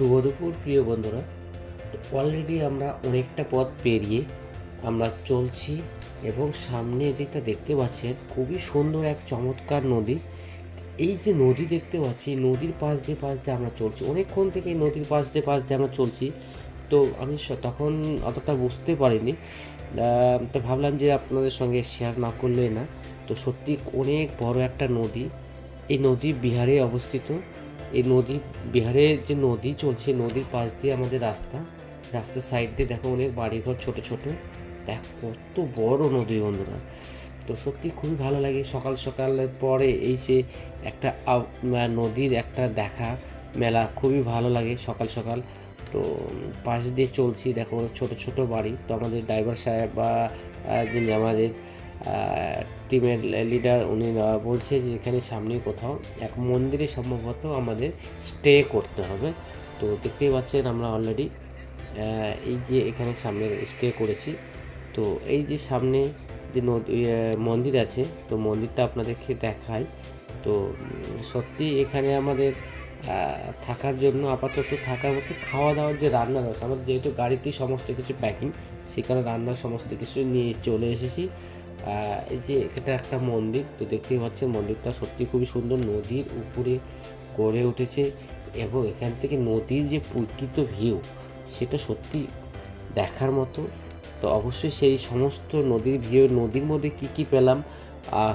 শুভ দুপুর প্রিয় বন্ধুরা অলরেডি আমরা অনেকটা পথ পেরিয়ে আমরা চলছি এবং সামনে যেটা দেখতে পাচ্ছেন, খুবই সুন্দর এক চমৎকার নদী। এই যে নদী দেখতে পাচ্ছি নদীর পাশ দিয়ে পাশ দিয়ে আমরা চলছি। অনেকক্ষণ থেকে নদীর পাশ দিয়ে পাশ দিয়ে আমরা চলছি। তো আমি তখন অতটা বুঝতে পারিনি। তো ভাবলাম যে আপনাদের সঙ্গে শেয়ার না করলে না। তো সত্যি অনেক বড় একটা নদী। এই নদী বিহারে অবস্থিত। এই নদী বিহারের যে নদী চলছে নদীর পাশ দিয়ে আমাদের রাস্তা। রাস্তার সাইড দিয়ে দেখো অনেক বাড়িঘর ছোট ছোট। দেখ কত বড় নদী বন্ধুরা। তো সত্যি খুবই ভালো লাগে। সকাল সকালের পরে এই যে একটা নদীর একটা দেখা, মেলা খুবই ভালো লাগে সকাল সকাল। তো পাশ দিয়ে চলছি, দেখো ছোট ছোট বাড়ি। তো আমাদের ড্রাইভার সাহেব বা যিনি আমাদের টিমের লিডার উনি বলছে যে এখানে সামনে কোথাও এক মন্দিরে সম্ভবত আমাদের স্টে করতে হবে। তো দেখতেই পাচ্ছেন আমরা অলরেডি এই যে এখানে সামনে স্টে করেছি। তো এই যে সামনে যে নদী আহ, মন্দির আছে তো মন্দিরটা আপনাদেরকে দেখাই। তো সত্যি এখানে আমাদের থাকার জন্য আপাতত থাকার মতো খাওয়া দাওয়ার যে রান্না ব্যবস্থা আমাদের যেহেতু গাড়িতেই সমস্ত কিছু প্যাকিং সেখানে রান্নার সমস্ত কিছু নিয়ে চলে এসেছি। এই যে এটা একটা মন্দির, তো দেখতেই পাচ্ছেন মন্দিরটা সত্যি খুবই সুন্দর। নদীর উপরে গড়ে উঠেছে এবং এখান থেকে নদীর যে প্রকৃত ভিউ সেটা সত্যি দেখার মতো। তো অবশ্যই সেই সমস্ত নদীর ভিউ নদীর মধ্যে কি কি পেলাম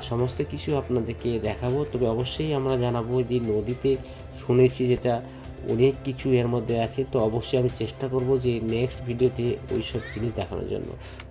সমস্ত কিছু আপনাদেরকে দেখাবো। তবে অবশ্যই আমরা জানাব যে নদীতে শুনেছি যেটা অনেক কিছু এর মধ্যে আছে, তো অবশ্যই আমি চেষ্টা করব যে নেক্সট ভিডিওতে ওই সব জিনিস দেখানোর জন্য।